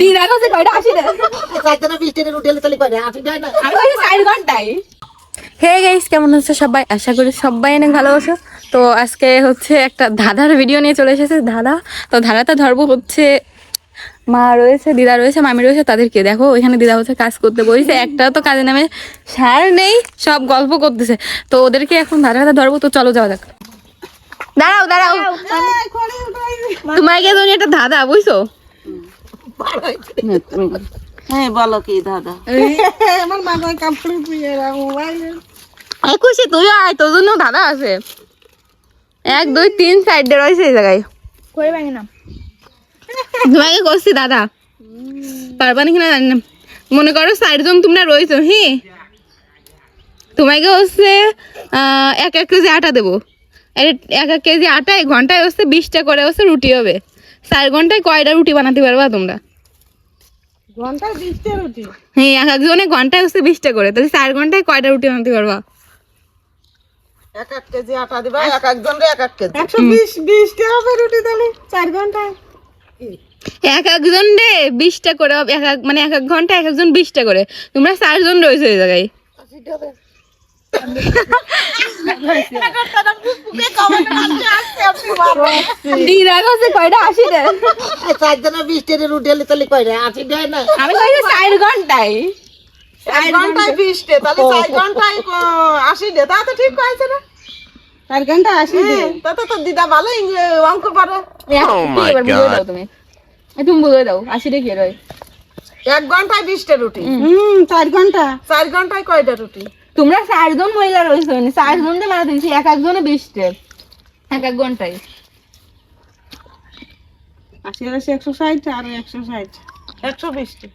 দিদা কাছে কয়টা আসি না চাইতে না বিশ টাকা রুটি তাহলে কয় আসি না। আমি কইছি চার ঘন্টায়। হে গাইস কেমন আছো সবাই? আশা করি সবাই অনেক ভালো আছো। তো আজকে হচ্ছে একটা ধাঁধার ভিডিও নিয়ে চলে এসেছে ধাঁধা। তো ধাঁধাটা ধরবো হচ্ছে মা রয়েছে দিদা রয়েছে মামি রয়েছে তাদেরকে দেখো। ওইখানে দিদা হচ্ছে কাজ করতে বসেছে একটা তো কাজে নামে সার নেই সব গল্প করতেছে। তো ওদেরকে এখন ধাঁধাটা ধরবো তো চলো যাওয়া যাক। দাঁড়াও দাঁড়াও। তোমাকে তো একটা ধাঁধা বুঝছ? হ্যাঁ বলো কি দাদা? আমার মাথায় কাপড় দিয়ে মোবাইল একুশে তুই আয় তোর জন্য ধাঁধা আছে। এক দুই তিন সাইডে রয়েছে এই জায়গায়। করে ভাঙি না? তোমাকে করছি দাদা পারবা নাকি না জানি না। মনে করো চারজন তোমরা রয়েছো হি? তোমাকে হচ্ছে এক এক কেজি আটা দেবো। এক এক কেজি আটায় ঘন্টায় হচ্ছে বিশটা করে হচ্ছে রুটি হবে। চার ঘন্টায় কয়টা রুটি বানাতে পারবা তোমরা? হ্যাঁ এক একজনে ঘন্টায় হচ্ছে বিশটা করে তাহলে চার ঘন্টায় কয়টা রুটি বানাতে পারবা? এক এক কেজি আটা দিবা এক একজন এক এক কেজি। একশো বিশ বিশটা হবে রুটি তাহলে চার ঘন্টায়। এক একজন রে বিশটা করে এক এক মানে এক এক ঘণ্টা এক একজন বিশটা করে। তোমরা চারজন রয়েছে এই জায়গায়। আমি চার ঘন্টায় ঘন্টায় তাহলে চার ঘন্টায় আশি দে তা তো ঠিক কয়েছে না চার ঘণ্টা আসি তা তো তোর দিদা ভালো ইংরে- অঙ্ক পারে এবার তুমি বুঝে দাও আশি রে কি রয় এক ঘন্টায় বিশটা রুটি। হুম চার ঘণ্টা। চার ঘন্টায় কয়টা রুটি? তোমরা চারজন মহিলা রয়েছে মানে চারজন দিয়ে মারা দিয়েছি এক একজনে বিশটে এক এক ঘন্টায়। আশি আর আশি একশো ষাট আর একশো ষাট। একশো বিশটি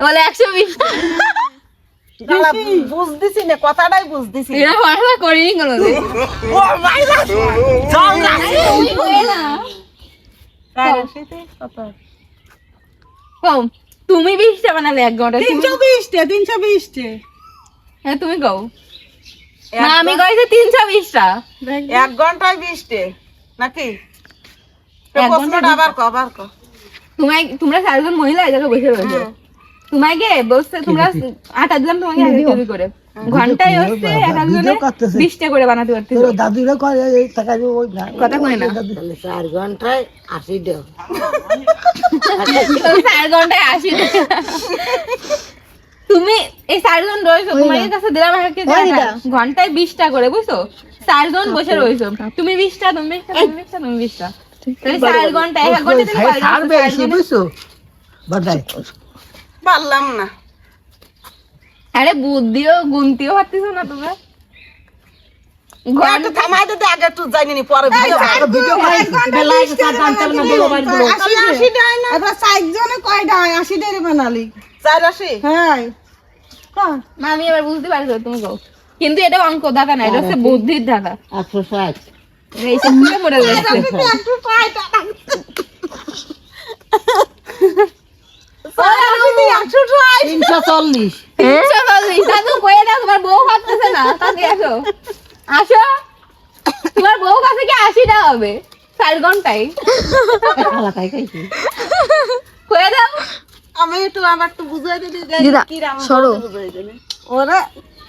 বলে একশো বিশ বুঝতেছি না কথাটাই বুঝতেছি। এরা পড়াশোনা তুমি কই না। চার আশিতে কত? কও তুমি বিশটা বানালে এক ঘণ্টা তিনশো বিশটে তিনশো বিশটে হ্যাঁ তুমি কও। না আমি কইছি তিনশো বিশটা। এক ঘন্টায় বিশটে নাকি? আবার ক আবার ক তোমায় তোমরা চারজন মহিলা জায়গায় বসে রয়েছে। তোমাকে বসতে তোমরা আটা দিলাম তোমাকে করে। ঘন্টায় হচ্ছে এক একজনে বিশটা করে বানাতে পারতেছো। দাদুরা কয় এই ওই কথা কই না। চার ঘন্টায় আশি দেও। চার ঘন্টায় আসি তুমি এই চারজন রয়েছো তোমার কাছে দিলাম এক ঘন্টায় বিশটা করে বুঝছ? চারজন বসে রয়েছো। তুমি বিশটা তুমি বিশটা তুমি বিশটা তুমি বিশটা। চার ঘণ্টা এক এক ঘণ্টা তুমি কয় ঘণ্টা? চারজনে- বুঝছ? পারলাম না। আরে বুদ্ধিও গুনতিও পারতেছো না তোমরা? একটু থামাই দিতে আগে একটু জানি পরে ভিডিও ভিডিও চার জানতাম বলো বাড়ি বলো আশি দেয় না। এবার ষাট জনে কয়টা হয়? আশি ডেরে বানালি চার আশি হ্যাঁ। মা আমি এবার বুঝতে পারছ তুমি কও কিন্তু এটা অঙ্ক দাদা না এটা হচ্ছে বুদ্ধির দাদা একশো ষাট। এইসব পুরো পড়ে যাচ্ছে। তিনশো চল্লিশ। তিনশো চল্লিশ দাদু কয়ে দাও তোমার বউ ভাবতেছে না তাকে আসো। আসো। তোমার বউ কাছে কি আশিটা হবে? চার ঘন্টায় আলাদাই খাইছি কয়ে দাও আমি একটু আবার একটু বুঝাই দিবি দিদা, সরো। ওরা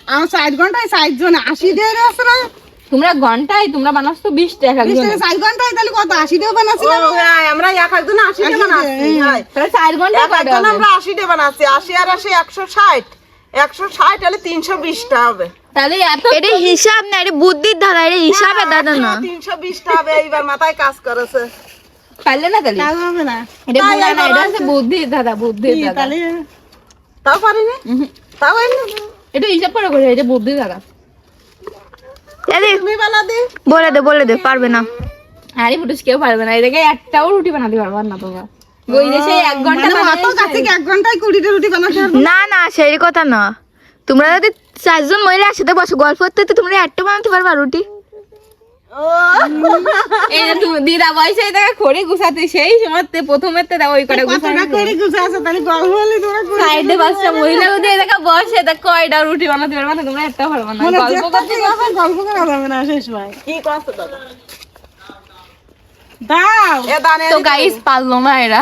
আমার ষাট ঘন্টায় ষাট জন আশি আছে না তোমরা ঘন্টায় তোমরা বিশ টাকা বিশ টাকা ষাট ঘন্টায় তাহলে কত? আশি বানাচ্ছি আমরা এক একজন আশি ডে বানাচ্ছি হয়। তাহলে চার ঘণ্টা একজন আমরা আশি ডে বানাচ্ছি আশি আর আশি একশো ষাট। একশো ষাট হলে তিনশো বিশটা হবে। তাহলে এত এটা হিসাব না এটা বুদ্ধির দাদা এটা হিসাবে দাদা না। তিনশো বিশটা হবে এইবার মাথায় কাজ করেছে। পারলে না তাহলে? হবে না। এটা বুঝা না এটা হচ্ছে বুদ্ধির দাদা বুদ্ধির দাদা। তাহলে? তাও পারিনি? তাও এটা হিসাব করে করে এটা বুদ্ধির দাদা। বলে দে। বলে দে পারবে না। আরে ফুটুস কেউ পারবে না। এদিকে একটাও রুটি বানাতে পারবে না তোমরা। এক ঘণ্টা মানে অত কাছে কি এক ঘন্টায় কুড়িটা রুটি না না সেই কথা না। তোমরা যদি চারজন মহিলা একসাথে বসো গল্প করতে তোমরা একটা বানাতে পারবা রুটি। দিদা বয়সে এটাকে খড়ি গুছাতে সেই সময় প্রথমে তো ওই কটা গুছাই কতটা করে গুছে আছে তাহলে গল্প হলে তোরা সাইডে বাচ্চা মহিলা যদি এটাকে বসে তা কয়টা রুটি বানাতে পারবে না তোমরা একটা পারবে না গল্প যেটা গল্প করা যাবে না শেষ ভাই। কি করছ দাদা? দাও। তো গাইস পারল না এরা।